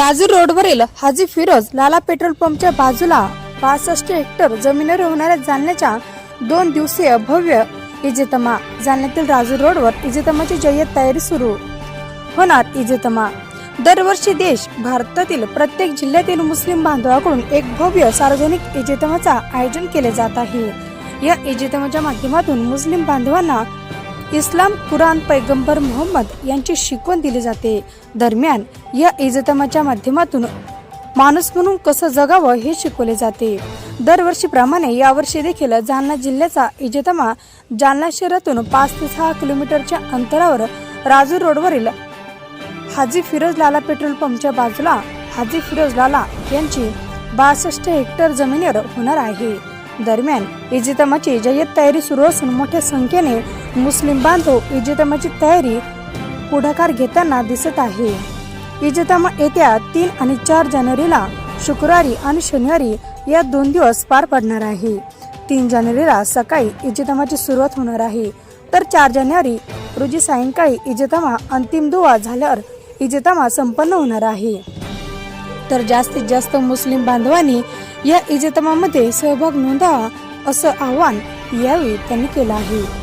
राजूर रोडवरील हाजी फिरोज लाला पेट्रोल पंपच्या बाजूला पासष्ट हेक्टर जमिनीवर होणाऱ्या जालन्याच्या दोन दिवसीय भव्य इजेतमा. जालन्यातील राजूर रोडवर इजेतमाची जय्यत तयारी सुरू. होणार इजेतमा. दरवर्षी देश भारतातील प्रत्येक जिल्ह्यातील मुस्लिम बांधवाकडून एक भव्य सार्वजनिक इजेतमाचा आयोजन केले जात आहे. या इजेतमाच्या माध्यमातून मुस्लिम बांधवांना इस्लाम कुराण पैगंबर मोहम्मद यांची शिकवण दिली जाते. दरम्यान या इजतमाच्या माध्यमातून माणूस म्हणून कसं जगावं हे शिकवले जाते. दरवर्षीप्रमाणे यावर्षी देखील जालना जिल्ह्याचा इजतमा जालना शहरातून पाच ते सहा किलोमीटरच्या अंतरावर राजूर रोडवरील हाजी फिरोज लाला पेट्रोल पंपच्या बाजूला हाजी फिरोज लाला यांची बासष्ट हेक्टर जमिनीवर होणार आहे. दरम्यान इजितमाची जय्यत तयारी सुरू असून मोठ्या संख्येने मुस्लिम बांधव इजितमाची तयारी पुढाकार घेताना दिसत आहे. इजितमा येत्या तीन आणि चार जानेवारीला शुक्रवारी आणि शनिवारी या दोन दिवस पार पडणार आहे. तीन जानेवारीला सकाळी इजितमाची सुरुवात होणार आहे. तर चार जानेवारी रोजी सायंकाळी इजितमा अंतिम दुवा झाल्यावर इजितमा संपन्न होणार आहे. तर जास्तीत जास्त मुस्लिम बांधवांनी या इजतमामध्ये सहभाग नोंदावा असं आवाहन यावेळी त्यांनी केलं आहे.